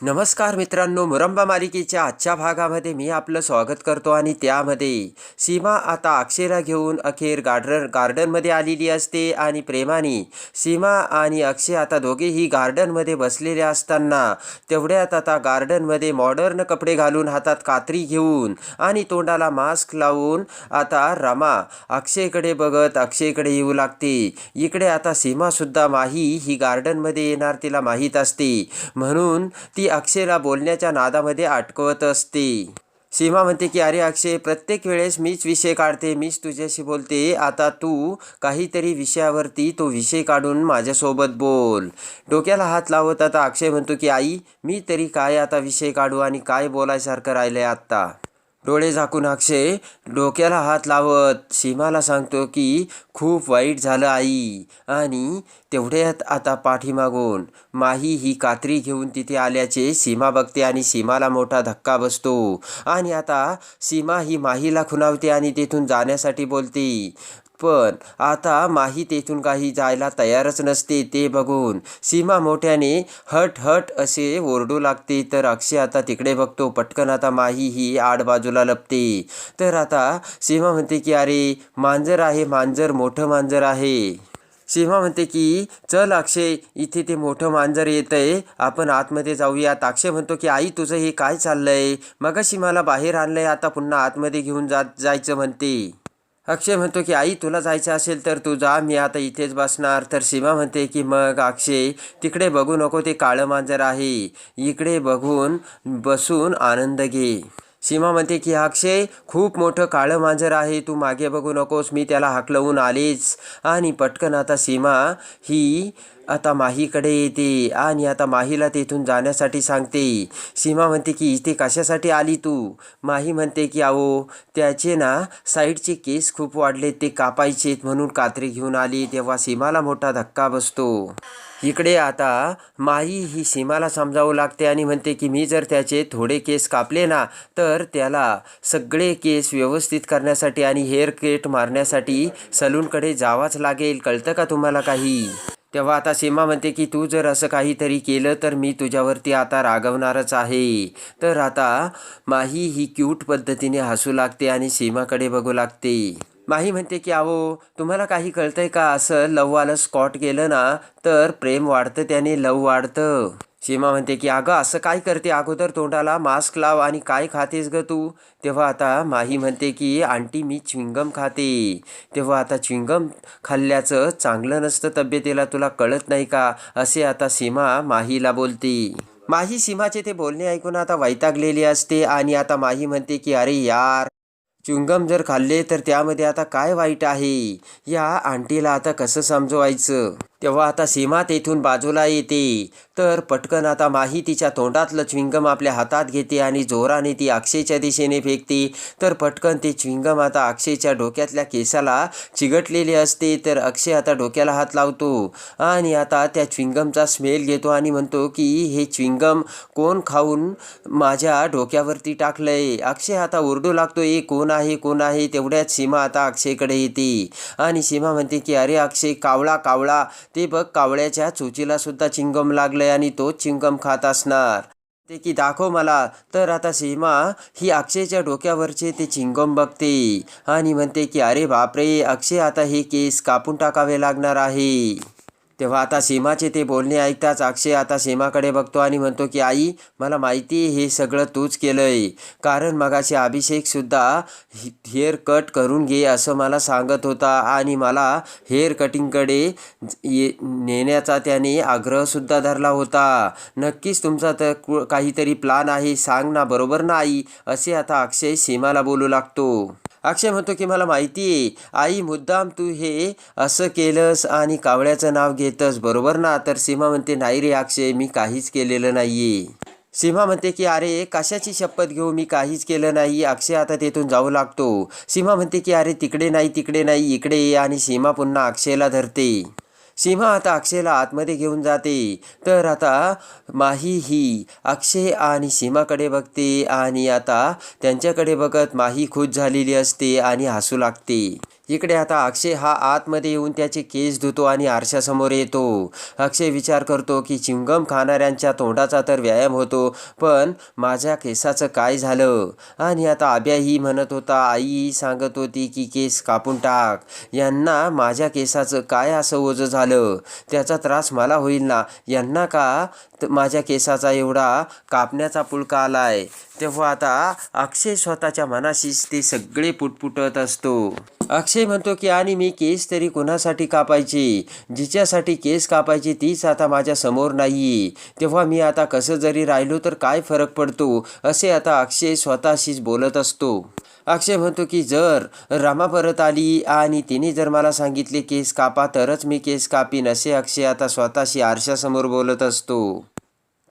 नमस्कार मित्रांनो मुरंबा मालिकेच्या आजच्या भागामध्ये मी आपलं स्वागत करतो आणि त्यामध्ये सीमा आता अक्षयला घेऊन अखेर गार्डन गार्डनमध्ये आलेली असते आणि प्रेमाने सीमा आणि अक्षय आता दोघेही गार्डनमध्ये बसलेले असताना तेवढ्यात आता गार्डनमध्ये मॉडर्न कपडे घालून हातात कात्री घेऊन आणि तोंडाला मास्क लावून आता रमा अक्षयकडे बघत अक्षयकडे येऊ लागते. इकडे आता सीमासुद्धा माही ही गार्डनमध्ये येणार तिला माहीत असते. म्हणून ती अक्षयला बोलण्याच्या नादामध्ये अटकवत असते. सीमा म्हणते की अरे अक्षय प्रत्येक वेळेस मीच विषय काढते मीच तुझ्याशी बोलते. आता तू काहीतरी विषयावरती तो विषय काढून माझ्यासोबत बोल. डोक्याला हात लावत आता अक्षय म्हणतो की आई मी तरी काय आता विषय काढू आणि काय बोलायसारखं राहिलं आहे आत्ता? डोळे झाकून अक्षय डोक्याला हात लावत सीमाला सांगतो की खूप वाईट झालं आई. आणि तेवढ्यात आता पाठीमागून माही ही कात्री घेऊन तिथे आल्याचे सीमा बघते आणि सीमाला मोठा धक्का बसतो. आणि आता सीमा ही माहीला खुणावते आणि तेथून जाण्यासाठी बोलते पण आता माही तेथून काही जायला तयारच नसते ते बघून. सीमा मोठ्याने हट हट असे ओरडू लागते. तर अक्षय आता तिकडे बघतो. पटकन आता माही ही आड बाजूला लपते. तर आता सीमा म्हणते की अरे मांजर आहे मांजर मोठं मांजर आहे. सीमा म्हणते की चल अक्षय इथे ते मोठं मांजर येतंय. आपण आतमध्ये जाऊयात. अक्षय म्हणतो की आई तुझं हे काय चाललंय? मग मला बाहेर आणलंय. आता पुन्हा आतमध्ये घेऊन जात जायचं म्हणते. अक्षय म्हणतो की आई तुला जायचं असेल तर तू जा मी आता इथेच बसणार. तर सीमा म्हणते की मग अक्षय तिकडे बघू नको ते काळं मांजर आहे. इकडे बघून बसून आनंद घे. सीमा म्हणते की अक्षय खूप मोठं काळं मांजर आहे. तू मागे बघू नकोस. मी त्याला हाकलवून आलेच. आणि पटकन आता सीमा ही आता माहीकडे येते आणि आता माहीला तेथून जाण्यासाठी सांगते. सीमा म्हणते की इथे कशासाठी आली तू? माही म्हणते की अहो त्याचे ना साईडचे केस खूप वाढले ते कापायचेत म्हणून कात्री घेऊन आली. तेव्हा सीमाला मोठा धक्का बसतो. इकडे आता माई ही सीमाला समजावू लागते आणि म्हणते की मी जर त्याचे थोडे केस कापले ना तर त्याला सगळे केस व्यवस्थित करण्यासाठी आणि हेअर कट मारण्यासाठी सलूनकडे जावाच लागेल. कळतं का तुम्हाला काही? तेव्हा आता सीमा म्हणते की तू जर असं काहीतरी केलं तर मी तुझ्यावरती आता रागवणारच आहे. तर आता माही ही क्यूट पद्धतीने हसू लागते आणि सीमाकडे बघू लागते. माही म्हणते की अहो तुम्हाला काही कळतंय का? असं लववाला स्कॉट केलं ना तर प्रेम वाढतं त्याने लव वाढतं. सीमा म्हणते की अगं असं काय करते? अगोदर तोंडाला मास्क लाव आणि काय खातेस ग तू? तेव्हा आता माही म्हणते की आंटी मी च्विंगम खाते. तेव्हा आता च्विंगम खाल्ल्याचं चांगलं नसतं तब्येतीला तुला कळत नाही का? असे आता सीमा माहीला बोलते. माही सीमाचे ते बोलणे ऐकून आता वैतागलेली असते आणि आता माही म्हणते की अरे यार च्युंगम जर खाल्ले तर त्यामध्ये आता काय वाईट आहे? या आंटीला आता कसं समजवायचं? तेव्हा आता सीमा तेथून बाजूला येते. तर पटकन आता माही तिच्या तोंडातलं च्विंगम आपल्या हातात घेते आणि जोराने ती अक्षयच्या दिशेने फेकते. तर पटकन ते च्विंगम आता अक्षयच्या डोक्यातल्या केसाला चिगटलेले असते तर अक्षय आता डोक्याला हात लावतो आणि आता त्या च्विंगमचा स्मेल घेतो आणि म्हणतो की हे च्विंगम कोण खाऊन माझ्या डोक्यावरती टाकलंय? अक्षय आता ओरडू लागतो ए कोण आहे कोण आहे? तेवढ्यात सीमा आता अक्षयकडे येते आणि सीमा म्हणते की अरे अक्षय कावळा कावळा. ते बघ कावळ्याच्या चोचीला सुद्धा चिंगम लागलंय. आणि तो चिंगम खात असणार. ते की दाखव मला तर आता सीमा ही अक्षयच्या डोक्यावरचे ते चिंगम बघते. आणि म्हणते की अरे बापरे अक्षय आता हे केस कापून टाकावे लागणार आहे. तेव्हा आता सीमाचे ते बोलणे ऐकताच अक्षय आता सीमाकडे बघतो आणि म्हणतो की आई मला माहिती आहे हे सगळं तूच केलंय. कारण मगाशी अभिषेकसुद्धा हे हेअर कट करून घे असं मला सांगत होता आणि मला हेअर कटिंगकडे ये नेण्याचा त्याने आग्रहसुद्धा धरला होता. नक्कीच तुमचा तर कु- काहीतरी प्लान आहे सांग ना बरोबर ना आई? असे आता अक्षय सीमाला बोलू लागतो. अक्षय म्हणतो की मला माहिती आहे आई मुद्दाम तू हे असं केलंस आणि कावळ्याचं नाव घेतस बरोबर ना? तर सीमा म्हणते नाही रे अक्षय मी काहीच केलेलं नाही सीमा म्हणते की अरे कशाची शपथ घेऊ? मी काहीच केलं नाही. अक्षय आता तेथून जाऊ लागतो. सीमा म्हणते की अरे तिकडे नाही तिकडे नाही इकडे आणि सीमा पुन्हा अक्षयला धरते. सीमा आता अक्षयला आतमध्ये घेऊन जाते. तर आता माही ही अक्षय आणि सीमाकडे बघते आणि आता त्यांच्याकडे बघत माही खुश झालेली असते आणि हसू लागते. इकडे आता अक्षय हा आतमध्ये येऊन त्याचे केस धुतो आणि आरशासमोर येतो. अक्षय विचार करतो की चिंगम खाणाऱ्यांच्या तोंडाचा तर व्यायाम होतो पण माझ्या केसाचं काय झालं? आणि आता आब्याही म्हणत होता आई सांगत होती की केस कापून टाक. यांना माझ्या केसाचं काय असं ओझं झालं? त्याचा त्रास मला होईल ना? यांना का त- माझ्या केसाचा एवढा कापण्याचा पुळका आहे तेव्हा आता अक्षय स्वतःच्या मनाशीच ते सगळे पुटपुटत असतो. अक्षय म्हणतो की आणि मी केस तरी कोणासाठी कापायचे? जिच्यासाठी केस कापायची तीच आता माझ्यासमोर नाही तेव्हा मी आता कसं जरी राहिलो तर काय फरक पडतो? असे आता अक्षय स्वतःशीच बोलत असतो. अक्षय म्हणतो की जर रामा परत आली आणि तिने जर मला सांगितले केस कापा तरच मी केस कापीन असे अक्षय आता स्वतःशी आरशासमोर बोलत असतो.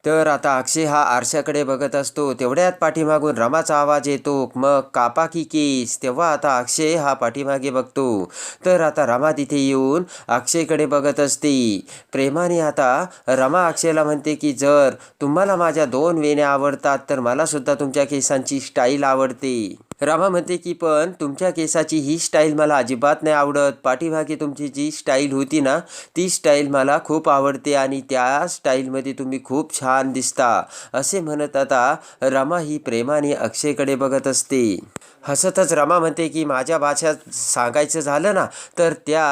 तर आता अक्षय हा आरशाकडे बघत असतो. तेवढ्यात पाठीमागून रमाचा आवाज येतो. मग कापा की केस? तेव्हा आता अक्षय हा पाठीमागे बघतो. तर आता रमा तिथे येऊन अक्षयकडे बघत असते. प्रेमाने आता रमा अक्षयला म्हणते की जर तुम्हाला माझ्या दोन वेण्या आवडतात तर मला सुद्धा तुमच्या केसांची स्टाईल आवडते. रामा म्हणते की पण तुमच्या केसाची ही स्टाईल मला अजिबात नाही आवडत. पाठीमागे तुमची जी स्टाईल होती ना ती स्टाईल मला खूप आवडते आणि त्या स्टाईलमध्ये तुम्ही खूप छान दिसता. असे म्हणत आता रमा ही प्रेमाने अक्षयकडे बघत असते. हसतच रमा म्हणते की माझ्या भाषा सांगायचं झालं ना तर त्या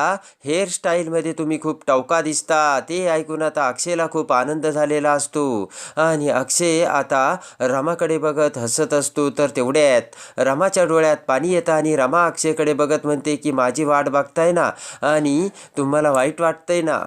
हेअरस्टाईलमध्ये तुम्ही खूप टवका दिसता. ते ऐकून आता अक्षयला खूप आनंद झालेला असतो. आणि अक्षय आता रमाकडे बघत हसत असतो तर तेवढ्यात रमाच्या डोळ्यात पाणी येतं आणि रमा अक्षयकडे बघत म्हणते की माझी वाट बघताय ना आणि तुम्हाला वाईट वाटतंय ना.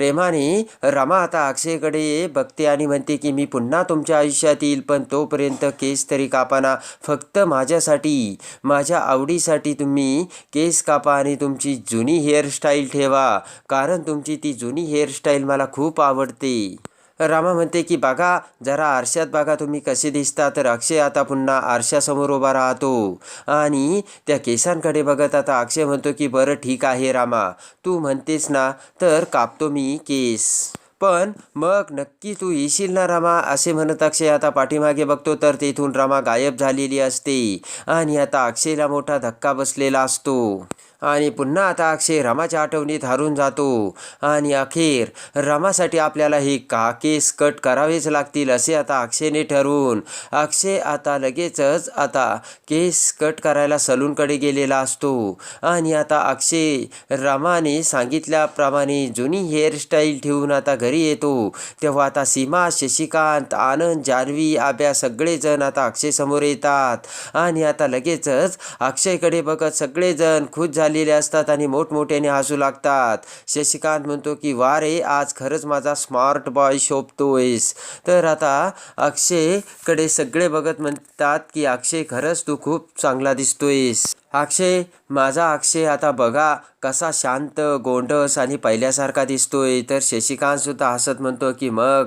प्रेमाने रमा आता अक्षयकडे बघते आणि म्हणते की मी पुन्हा तुमच्या आयुष्यात येईल पण तोपर्यंत केस तरी कापाना फक्त माझ्यासाठी माझ्या आवडीसाठी तुम्ही केस कापा आणि तुमची जुनी हेअरस्टाईल ठेवा. कारण तुमची ती जुनी हेअरस्टाईल मला खूप आवडते. रामा म्हणते की बघा जरा आरशात बघा तुम्ही कसे दिसता तर अक्षय आता पुन्हा आरशासमोर उभा राहतो. आणि त्या केसांकडे बघत आता अक्षय म्हणतो की बरं ठीक आहे रामा. तू म्हणतेस ना तर कापतो मी केस. पण मग नक्की तू येशील ना रामा? असे म्हणत अक्षय आता पाठीमागे बघतो तर तेथून रामा गायब झालेली असते. आणि आता अक्षयला मोठा धक्का बसलेला असतो. आणि पुन्हा आता अक्षय रमाच्या आठवणीत हरून जातो. आणि अखेर रमासाठी आपल्याला हे का केस कट करावेच लागतील असे आता अक्षयने ठरवून. अक्षय आता लगेचच आता केस कट करायला सलूनकडे गेलेला असतो. आणि आता अक्षय रमाने सांगितल्याप्रमाणे जुनी हेअरस्टाईल ठेवून आता घरी येतो. तेव्हा आता सीमा शशिकांत आनंद जान्हवी आब्या सगळेजण आता अक्षय समोर येतात. आणि आता लगेचच अक्षयकडे बघत सगळेजण खुश झाले झालेले असतात आणि मोठमोठ्याने हसू लागतात. शशिकांत म्हणतो की वा रे आज खरंच माझा स्मार्ट बॉय शोभतोयस. तर आता अक्षयकडे सगळे बघत म्हणतात की अक्षय खरंच तू खूप चांगला दिसतोयस. अक्षय माझा अक्षय आता बघा कसा शांत गोंडस आणि पहिल्यासारखा दिसतोय. तर शशिकांतसुद्धा हसत म्हणतो की मग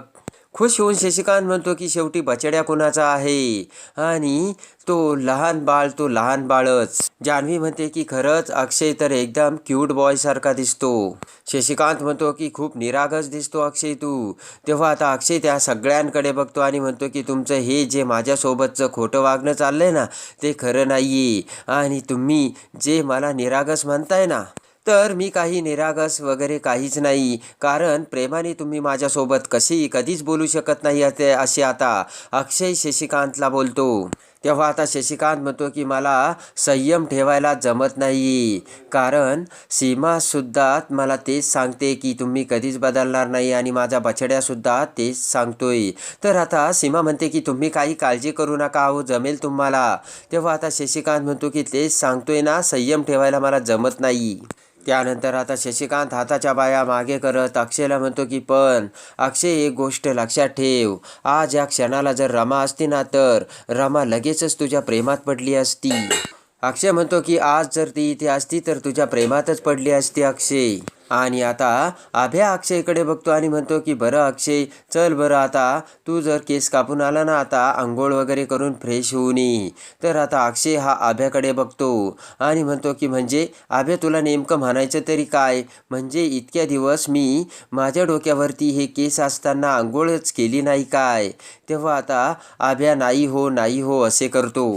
खुश होऊन शशिकांत म्हणतो की शेवटी बचड्या कोणाचा आहे? आणि तो लहान बाळ तो लहान बाळच. जान्हवी म्हणते की खरंच अक्षय तर एकदम क्यूट बॉय सारखा दिसतो. शशिकांत म्हणतो की खूप निरागस दिसतो अक्षय तू. तेव्हा आता अक्षय त्या सगळ्यांकडे बघतो आणि म्हणतो की तुमचं हे जे माझ्यासोबतचं खोटं वागणं चाललंय ना ते खरं नाहीये. आणि तुम्ही जे मला निरागस म्हणताय ना तर मी काही निरागस वगैरे काहीच नाही. कारण प्रेमाने तुम्ही माझ्यासोबत कशी कधीच बोलू शकत नाही असे असे आता अक्षय शशिकांतला बोलतो. तेव्हा आता शशिकांत म्हणतो की मला संयम ठेवायला जमत नाही. कारण सीमासुद्धा मला तेच सांगते की तुम्ही कधीच बदलणार नाही आणि माझा बछड्यासुद्धा तेच सांगतोय. तर आता सीमा म्हणते की तुम्ही काही काळजी करू नका अहो जमेल तुम्हाला. तेव्हा आता शशिकांत म्हणतो की तेच सांगतोय ना संयम ठेवायला मला जमत नाही. त्यानंतर आता शशिकांत हाताच्या बाया मागे करत अक्षयला म्हणतो की पण अक्षय एक गोष्ट लक्षात ठेव. आज या क्षणाला जर रमा असती ना तर रमा लगेचच तुझ्या प्रेमात पडली असती. अक्षय म्हणतो की आज जर ती इथे असती तर तुझ्या प्रेमातच पडली असती अक्षय. आणि आता आभ्या अक्षयकडे बघतो आणि म्हणतो की बरं अक्षय चल बरं आता. तू जर केस कापून आला ना आता आंघोळ वगैरे करून फ्रेश होऊन ये. तर आता अक्षय हा आभ्याकडे बघतो आणि म्हणतो की म्हणजे आभ्या तुला नेमकं म्हणायचं तरी काय? म्हणजे इतक्या दिवस मी माझ्या डोक्यावरती हे केस असताना आंघोळच केली नाही काय? तेव्हा आता आभ्या नाही हो नाही हो असे करतो.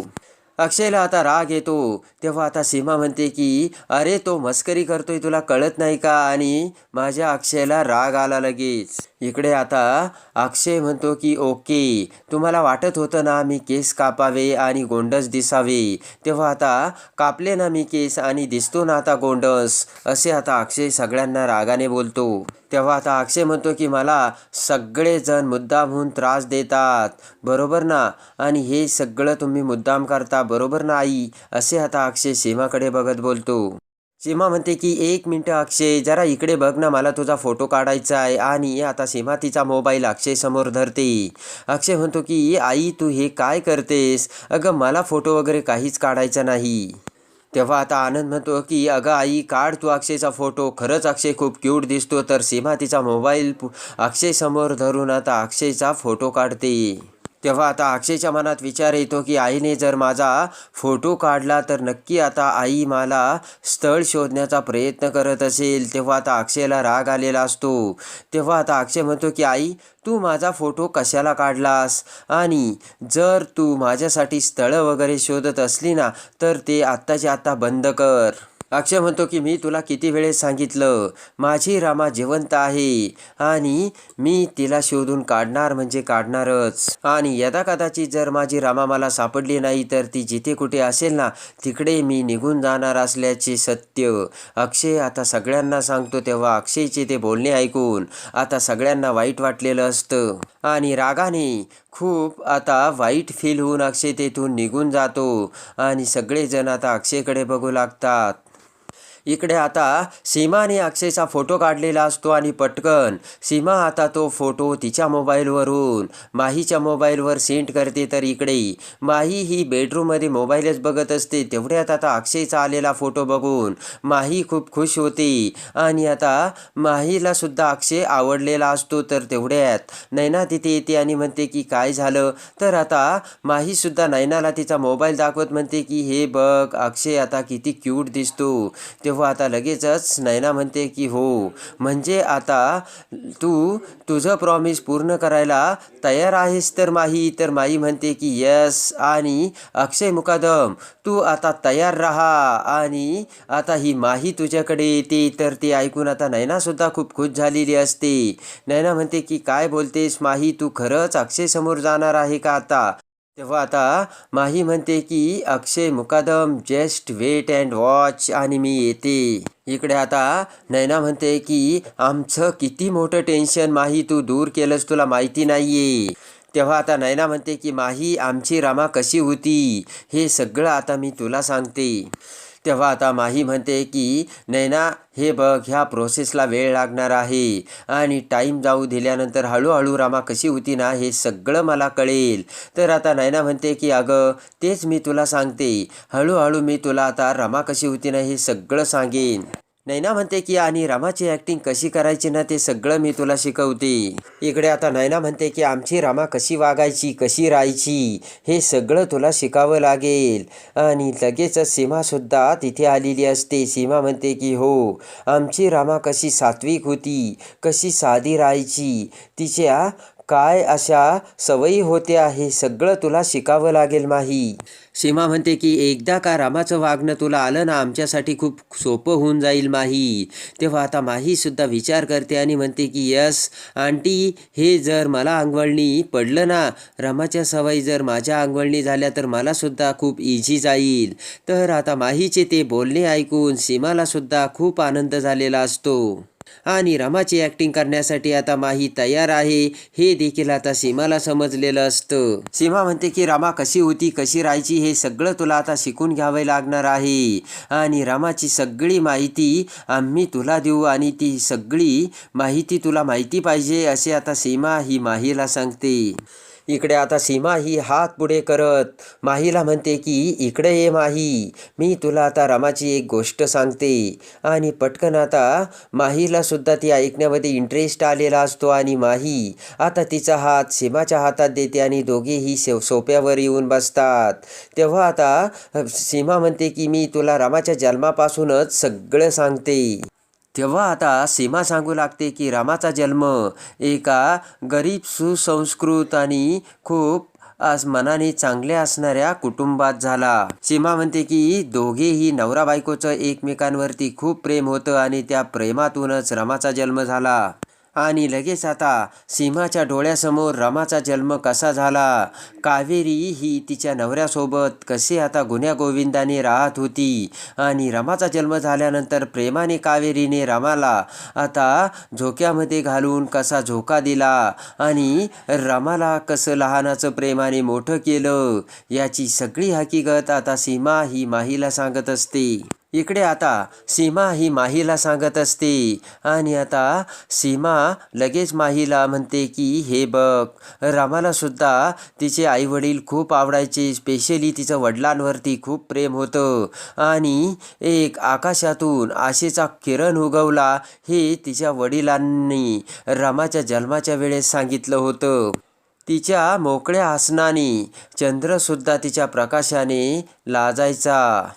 अक्षयला आता राग येतो. तेव्हा आता सीमा म्हणते की अरे तो मस्करी करतोय तुला कळत नाही का? आणि माझ्या अक्षयला राग आला लगेच. इकडे आता अक्षय म्हणतो की ओके तुम्हाला वाटत होतं ना मी केस कापावे आणि गोंडस दिसावे. तेव्हा आता कापले ना मी केस आणि दिसतो ना आता गोंडस असे आता अक्षय सगळ्यांना रागाने बोलतो. तेव्हा आता अक्षय म्हणतो की मला सगळेजण मुद्दाम होऊन त्रास देतात. बरोबर ना? आणि हे सगळं तुम्ही मुद्दाम करता बरोबर ना आई असे आता अक्षय सीमाकडे बघत बोलतो. सीमा म्हणते की एक मिनटं अक्षय जरा इकडे बघ ना मला तुझा फोटो काढायचा आहे आणि आता सीमा तिचा मोबाईल अक्षय समोर धरते. अक्षय म्हणतो की आई तू हे काय करतेस? अगं मला फोटो वगैरे काहीच काढायचा नाही. तेव्हा आता आनंद म्हणतो की अगं आई काढ तू अक्षयचा फोटो. खरंच अक्षय खूप क्यूट दिसतो तर सीमा तिचा मोबाईल अक्षय समोर धरून आता अक्षयचा फोटो काढते. तेव्हा आता अक्षयच्या मनात विचार येतो की आईने जर माझा फोटो काढला तर नक्की आता आई मला स्थळ शोधण्याचा प्रयत्न करत असेल. तेव्हा आता अक्षयला राग आलेला असतो. तेव्हा आता अक्षय म्हणतो की आई तू माझा फोटो कशाला काढलास? आणि जर तू माझ्यासाठी स्थळं वगैरे शोधत असली ना तर ते आत्ताच्या आत्ता बंद कर. अक्षय म्हणतो की मी तुला किती वेळेस सांगितलं माझी रामा जिवंत आहे आणि मी तिला शोधून काढणार म्हणजे काढणारच. आणि यदा कदाचित जर माझी रामा मला सापडली नाही तर ती जिथे कुठे असेल ना तिकडे मी निघून जाणार असल्याचे सत्य. अक्षय आता सगळ्यांना सांगतो तेव्हा अक्षयचे ते बोलणे ऐकून आता सगळ्यांना वाईट वाटलेलं असतं. आणि रागाने खूप आता वाईट फील होऊन अक्षय तेथून निघून जातो. आणि सगळेजण आता अक्षयकडे बघू लागतात. इकडे आता सीमाने अक्षयचा फोटो काढलेला असतो आणि पटकन सीमा आता तो फोटो तिच्या मोबाईलवरून माहीच्या मोबाईलवर सेंड करते तर इकडे माही ही बेडरूममध्ये मोबाईलच बघत असते. तेवढ्यात आता अक्षयचा आलेला फोटो बघून माही खूप खुश होते. आणि आता माहीला सुद्धा अक्षय आवडलेला असतो. तर तेवढ्यात नैना तिथे येते आणि म्हणते की काय झालं? तर आता माहीसुद्धा नैनाला तिचा मोबाईल दाखवत म्हणते की हे बघ अक्षय आता किती क्यूट दिसतो. तेव्हा आता लगेचच नैना म्हणते की हो म्हणजे आता तू तुझं प्रॉमिस पूर्ण करायला तयार आहेस तर माही. तर माही म्हणते की यस आणि अक्षय मुकादम तू आता तयार राहा. आणि आता ही माही तुझ्याकडे येते. तर ते ऐकून आता नैनासुद्धा खूप खुश झालेली असते. नैना म्हणते की काय बोलतेस माही? तू खरंच अक्षय समोर जाणार आहे का आता? तेव्हा आता माही म्हणते की Akshay Mukadam just wait and watch आणि मी येते. इकडे आता नैना म्हणते की आमचं किती मोठं टेन्शन माही तू दूर केलंस तुला माहिती नाहीये. तेव्हा आता नैना म्हणते की माही आमची रामा कशी होती? हे सगळं आता मी तुला सांगते. तेव्हा आता माही म्हणते की नैना हे बघ ह्या प्रोसेसला वेळ लागणार आहे. आणि टाईम जाऊ दिल्यानंतर हळूहळू रामा कशी होती ना हे सगळं मला कळेल. तर आता नैना म्हणते की अगं तेच मी तुला सांगते. हळूहळू मी तुला आता रमा कशी होती ना हे सगळं सांगेन. नैना म्हणते की आणि रामाची ॲक्टिंग कशी करायची ना ते सगळं मी तुला शिकवते. इकडे आता नैना म्हणते की आमची रामा कशी वागायची कशी राहायची हे सगळं तुला शिकावं लागेल. आणि लगेचच सीमासुद्धा तिथे आलेली असते. सीमा म्हणते की हो आमची रामा कशी सात्विक होती कशी साधी राहायची तिच्या काय अशा सवयी होत्या हे सगळं तुला शिकावं लागेल माही. सीमा म्हणते की एकदा का रामाचं वागणं तुला आलं ना आमच्यासाठी खूप सोपं होऊन जाईल माही. तेव्हा आता माहीसुद्धा विचार करते आणि म्हणते की यस आंटी हे जर मला अंगवळणी पडलं ना रामाच्या सवयी जर माझ्या अंगवळणी झाल्या तर मलासुद्धा खूप इझी जाईल. तर आता माहीचे ते बोलणे ऐकून सीमालासुद्धा खूप आनंद झालेला असतो. आणि रमाची ॲक्टिंग करण्यासाठी आता माही तयार आहे. हे देखील आता सीमाला समजलेलं असतं. सीमा म्हणते की रमा कशी होती कशी राहायची हे सगळं तुला आता शिकून घ्यावे लागणार आहे. आणि रमाची सगळी माहिती आम्ही तुला देऊ आणि ती सगळी माहिती तुला माहिती पाहिजे असे आता सीमा ही माहीला सांगते. इकडे आता सीमा ही हात पुढे करत. माहीला म्हणते की इकडे ये माही. मी तुला आता रामाची एक गोष्ट सांगते. आणि पटकन आता माहीला सुद्धा ती ऐकण्यामध्ये इंटरेस्ट आलेला असतो आणि माही आता तिचा हात सीमाच्या हातात देते आणि दोघेही सो सोप्यावर येऊन बसतात. तेव्हा आता सीमा म्हणते की मी तुला रामाच्या जन्मापासूनच सगळं सांगते. तेव्हा आता सीमा सांगू लागते की रामाचा जन्म एका गरीब सुसंस्कृत आणि खूप आज मनाने चांगले असणाऱ्या कुटुंबात झाला. सीमा म्हणते की दोघेही नवरा बायकोचं एकमेकांवरती खूप प्रेम होतं आणि त्या प्रेमातूनच रमाचा जन्म झाला. आणि लगेच आता सीमाच्या डोळ्यासमोर रमाचा जन्म कसा झाला? कावेरी ही तिच्या नवऱ्यासोबत कसे आता गुण्यागोविंदाने राहत होती? आणि रमाचा जन्म झाल्यानंतर प्रेमाने कावेरीने रमाला आता झोक्यामध्ये घालून कसा झोका दिला? आणि रमाला कसं लहानाचं प्रेमाने मोठं केलं? याची सगळी हकीकत आता सीमा ही माहीला सांगत असते. इकडे आता सीमा ही माहीला सांगत असते. आणि आता सीमा लगेच माहीला म्हणते की हे बघ रामालासुद्धा तिचे आईवडील खूप आवडायचे. स्पेशली तिचं वडिलांवरती खूप प्रेम होतं. आणि एक आकाशातून आशेचा किरण उगवला. हे तिच्या वडिलांनी रामाच्या जन्माच्या वेळेस सांगितलं होतं. तिच्या मोकळ्या आसनाने चंद्रसुद्धा तिच्या प्रकाशाने लाजायचा.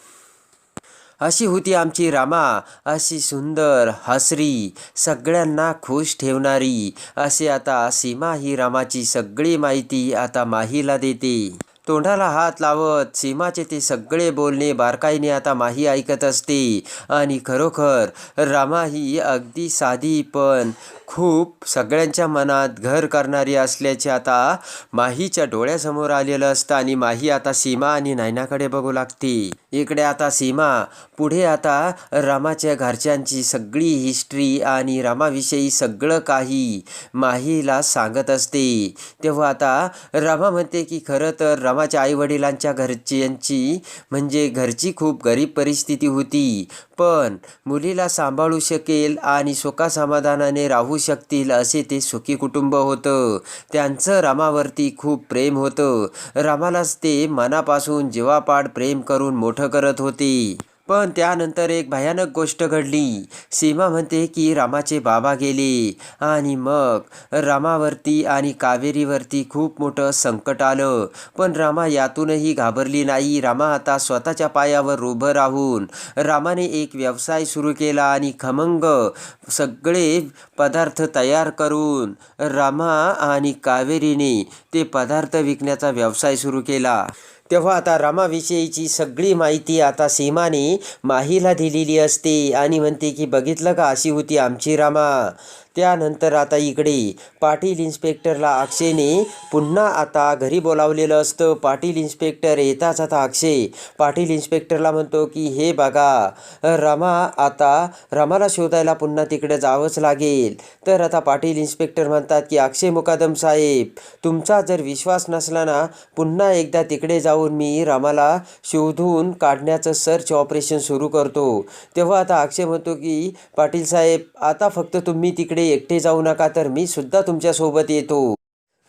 अशी होती आमची रामा. अशी सुंदर हसरी सगळ्यांना खुश ठेवणारी. असे आता सीमा ही रामाची सगळी माहिती आता माहीला देते. तोंडाला हात लावत सीमाचे ते सगळे बोलणे बारकाईने आता माही ऐकत असते. आणि खरोखर रामा ही अगदी साधी पण खूप सगळ्यांच्या मनात घर करणारी असल्याचे आता माहीच्या डोळ्यासमोर आलेलं असतं आणि माही आता सीमा आणि नैनाकडे बघू लागते. इकडे आता सीमा पुढे आता रामाच्या घरच्यांची सगळी हिस्ट्री आणि रामाविषयी सगळं काही माहीला सांगत असते. तेव्हा आता रामा म्हणते की खरं तर रामाच्या आईवडिलांच्या घरच्यांची म्हणजे घरची खूप गरीब परिस्थिती होती. पण मुलीला सांभाळू शकेल आणि सुखासमाधानाने राहू शकतील असे ते सुखी कुटुंब होतं. त्यांचं रामावरती खूप प्रेम होतं. रामालाच ते मनापासून जीवापाड प्रेम करून मोठं करत होते. पण त्यानंतर एक भयानक गोष्ट घडली. सीमा म्हणते की रामाचे बाबा गेले आणि मग रामावरती आणि कावेरीवरती खूप मोठं संकट आलं. पण रामा यातूनही घाबरली नाही. रामा आता स्वतःच्या पायावर उभं राहून रामाने एक व्यवसाय सुरू केला आणि खमंग सगळे पदार्थ तयार करून रामा आणि कावेरीने ते पदार्थ विकण्याचा व्यवसाय सुरू केला. तेव्हा आता रामाविषयीची सगळी माहिती आता सीमाने माहीला दिलेली असते. आणि म्हणते की बघितलं का अशी होती आमची रामा? त्यानंतर आता इकडे पाटील इन्स्पेक्टरला अक्षयने पुन्हा आता घरी बोलावलेलं असतं. पाटील इन्स्पेक्टर येताच आता अक्षय. पाटील इन्स्पेक्टरला म्हणतो की हे बघा रमा आता रमाला शोधायला पुन्हा तिकडे जावंच लागेल. तर आता पाटील इन्स्पेक्टर म्हणतात की अक्षय मुकादम साहेब तुमचा जर विश्वास नसला ना पुन्हा एकदा तिकडे जाऊन मी रमाला शोधून काढण्याचं सर्च ऑपरेशन सुरू करतो. तेव्हा आता अक्षय म्हणतो की पाटील साहेब आता फक्त तुम्ही तिकडे एकटे जाऊ नका तर मी सुद्धा तुमच्यासोबत येतो.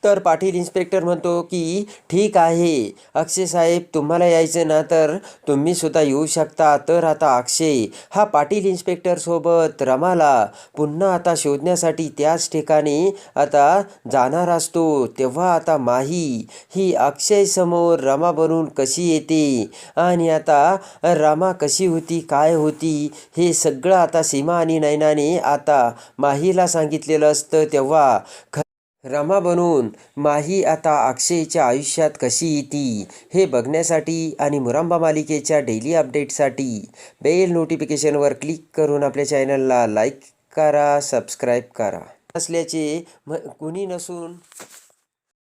तर पाटील इन्स्पेक्टर म्हणतो की ठीक आहे. अक्षय साहेब तुम्हाला यायचं ना तर तुम्ही सुद्धा येऊ शकता. तर आता अक्षय हा पाटील इन्स्पेक्टरसोबत रमाला पुन्हा आता शोधण्यासाठी त्याच ठिकाणी आता जाणार असतो. तेव्हा आता माही ही अक्षय समोर रमा बनून कशी येते? आणि आता रमा कशी होती? काय होती? हे सगळं आता सीमा आणि नैनाने आता माहीला सांगितलेलं असतं तेव्हा. ख रमा बनून माही आता अक्षयच्या आयुष्यात कशी येती हे बघण्यासाठी आणि मुरांबा मालिकेच्या डेली अपडेटसाठी बेल नोटिफिकेशनवर क्लिक करून आपल्या चॅनलला लाईक करा सबस्क्राईब करा. असल्याचे म कुणी नसून